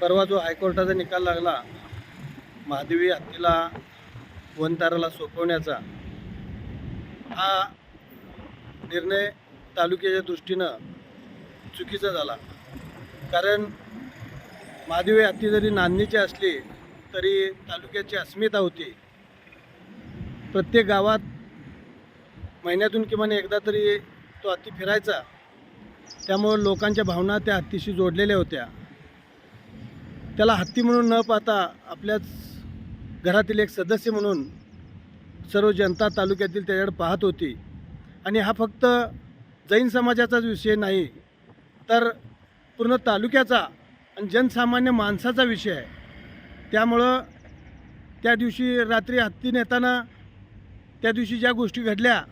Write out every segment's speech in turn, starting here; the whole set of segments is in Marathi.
परवा जो हायकोर्टाचा निकाल लागला महादेवी हत्तीला वनताराला सोपवण्याचा हा निर्णय तालुक्याच्या दृष्टीनं चुकीचा झाला. कारण महादेवी हत्ती जरी नांदणीची असली तरी तालुक्याची अस्मिता होती. प्रत्येक गावात महिन्यातून किमान एकदा तरी तो हत्ती फिरायचा. त्यामुळं लोकांच्या भावना त्या हत्तीशी जोडलेल्या होत्या. त्याला हत्ती म्हणून न पाहता आपल्याच घरातील एक सदस्य म्हणून सर्व जनता तालुक्यातील त्याच्याकडे पाहत होती. आणि हा फक्त जैन समाजाचाच विषय नाही तर पूर्ण तालुक्याचा आणि जनसामान्य माणसाचा विषय आहे. त्यामुळं त्या दिवशी रात्री हत्ती नेताना त्या दिवशी ज्या गोष्टी घडल्या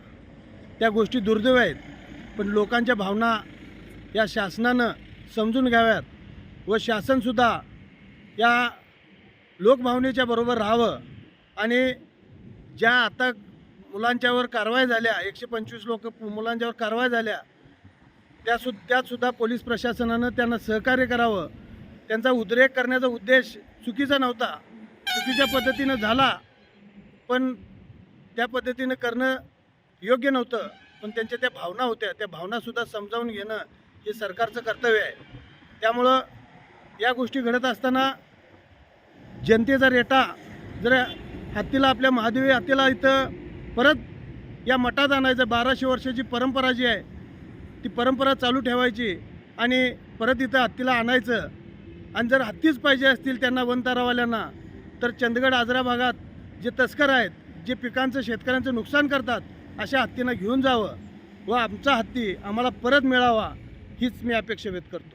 त्या गोष्टी दुर्दैव आहेत. पण लोकांच्या भावना या शासनानं समजून घ्याव्यात व शासनसुद्धा या लोकभावनेच्या बरोबर राहावं. आणि ज्या आता मुलांच्यावर कारवाई झाल्या एकशे पंचवीस लोक मुलांच्यावर कारवाई झाल्या त्या सु त्यातसुद्धा पोलीस प्रशासनानं त्यांना सहकार्य करावं. त्यांचा उद्रेक करण्याचा उद्देश चुकीचा नव्हता. चुकीच्या पद्धतीनं झाला. पण त्या पद्धतीनं करणं योग्य नव्हतं. पण त्यांच्या त्या भावना होत्या. त्या भावनासुद्धा समजावून घेणं हे सरकारचं कर्तव्य आहे. त्यामुळं या गोष्टी घडत असताना जनतेचा रेटा जर हत्तीला आपल्या महादेवी हत्तीला इथं परत या मठात आणायचं बाराशे वर्षाची परंपरा जी आहे ती परंपरा चालू ठेवायची आणि परत इथं हत्तीला आणायचं. आणि जर हत्तीच पाहिजे असतील त्यांना वनतारावाल्यांना तर चंदगड आजरा भागात जे तस्कर आहेत जे पिकांचं शेतकऱ्यांचं नुकसान करतात अशा हत्तींना घेऊन जावं व आमचा हत्ती आम्हाला परत मिळावा हीच मी अपेक्षा व्यक्त करतो.